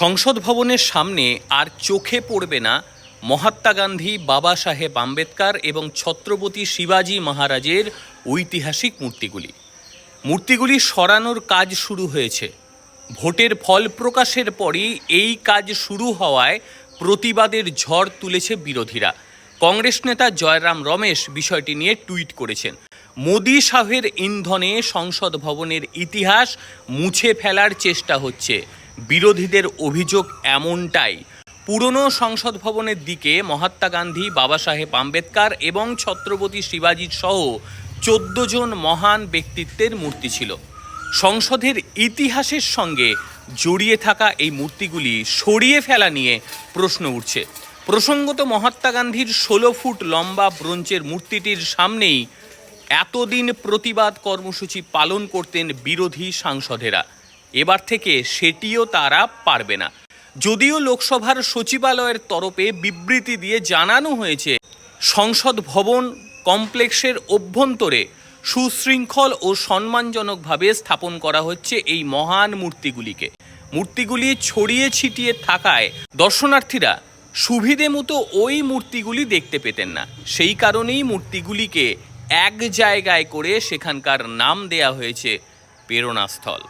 সংসদ ভবনের সামনে আর চোখে পড়বে না মহাত্মা গান্ধী, বাবা সাহেব আম্বেদকর এবং ছত্রপতি শিবাজি মহারাজের ঐতিহাসিক মূর্তিগুলি। মূর্তিগুলি সরানোর কাজ শুরু হয়েছে। ভোটের ফল প্রকাশের পরই এই কাজ শুরু হওয়ায় প্রতিবাদের ঝড় তুলেছে বিরোধীরা। কংগ্রেস নেতা জয়রাম রমেশ বিষয়টি নিয়ে টুইট করেছেন। মোদি শাহের ইন্ধনে সংসদ ভবনের ইতিহাস মুছে ফেলার চেষ্টা হচ্ছে। বিরোধীদের অভিযোগ এমনটাই। পুরনো সংসদ ভবনের দিকে মহাত্মা গান্ধী, বাবা সাহেব আম্বেদকর এবং ছত্রপতি শিবাজির সহ চোদ্দ জন মহান ব্যক্তিত্বের মূর্তি ছিল। সংসদের ইতিহাসের সঙ্গে জড়িয়ে থাকা এই মূর্তিগুলি সরিয়ে ফেলা নিয়ে প্রশ্ন উঠছে। প্রসঙ্গত মহাত্মা গান্ধীর ষোলো ফুট লম্বা ব্রোঞ্জের মূর্তিটির সামনেই এতদিন প্রতিবাদ কর্মসূচি পালন করতেন বিরোধী সাংসদেরা। এবার থেকে সেটিও তারা পারবে না। যদিও লোকসভার সচিবালয়ের তরফে বিবৃতি দিয়ে জানানো হয়েছে, সংসদ ভবন কমপ্লেক্সের অভ্যন্তরে সুশৃঙ্খল ও সম্মানজনকভাবে স্থাপন করা হচ্ছে এই মহান মূর্তিগুলিকে। মূর্তিগুলি ছড়িয়ে ছিটিয়ে থাকায় দর্শনার্থীরা সুবিধে মতো ওই মূর্তিগুলি দেখতে পেতেন না। সেই কারণেই মূর্তিগুলিকে এক জায়গায় করে সেখানকার নাম দেয়া হয়েছে, প্রেরণাস্থল।